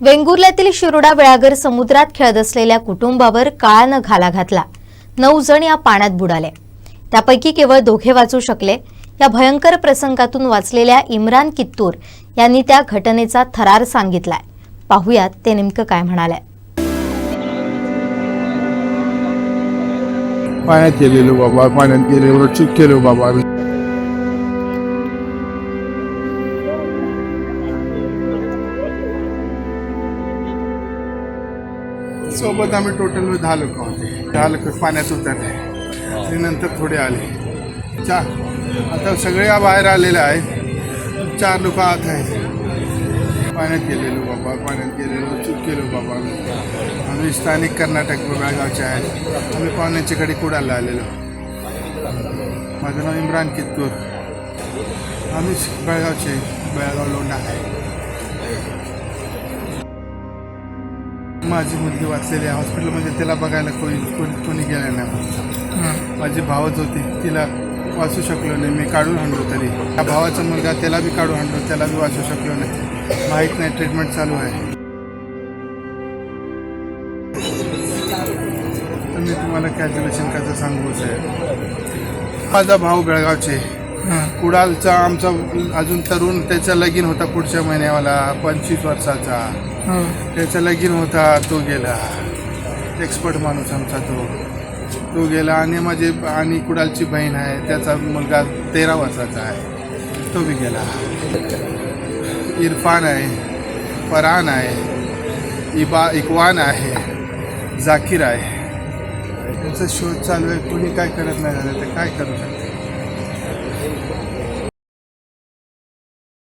वेंगुर्ल्यातील शिरोडा वेळागर समुद्रात खेळत असलेल्या कुटुंबावर काळानं घाला घातला. नऊ जण या पाण्यात बुडाले. त्यापैकी केवळ दोघे वाचू शकले. या भयंकर प्रसंगातून वाचलेल्या इम्रान कित्तूर यांनी त्या घटनेचा थरार सांगितलाय. पाहुयात ते नेमकं काय म्हणाले. पाण्यात गेलेलो बाबा पाण्यात गेलेलो चूक केलो बाबा. सोबत आम्ही टोटल दहा लोक होते. दहा लोक पाण्यात उतरले. आणि नंतर थोडे आले. चार आता सगळे बाहेर आलेले आहेत. चार लोक आत आहेत. पाण्यात गेलेलो बाबा पाण्यात गेलेलो चूक केलो बाबा. आम्ही स्थानिक कर्नाटक बेळगावचे आहेत. आम्ही पाहुण्याच्याकडे कुडाला आलेलो. माझं नाव इम्रान कित्तूर. आम्ही बेळगावचे बेळगाव लोंढा आहे. माझी मुलगी वाचलेली आहे. हॉस्पिटलमध्ये तिला बघायला कोणी कोणी कोणी गेलं नाही. माझी भावच होती. तिला वाचू शकलो नाही. मी काढून आणलो तरी. त्या भावाचा मुलगा त्याला बी काढून आणलो. त्याला बी वाचू शकलो नाही. माहीत नाही ट्रीटमेंट चालू आहे. तर मी तुम्हाला कॅल्क्युलेशन कसं सांगू साहेब? माझा भाऊ बेळगावचे. कुडालचा आमचा अजून तरुण त्याचा लगीन होता पुढच्या महिन्यावाला. पंचवीस वर्षाचा. त्याचा लगीन होता तो गेला. एक्सपर्ट माणूस आमचा तो. तो गेला आणि माझे आणि कुडालची बहीण आहे त्याचा मुलगा तेरा वर्षाचा आहे. तो बी गेला. इरफान आहे फरहान आहे इबा इकवान आहे जाकीर आहे. त्यांचा शोध चालू आहे कोणी काय करत नाही झालं तर काय करू शकते?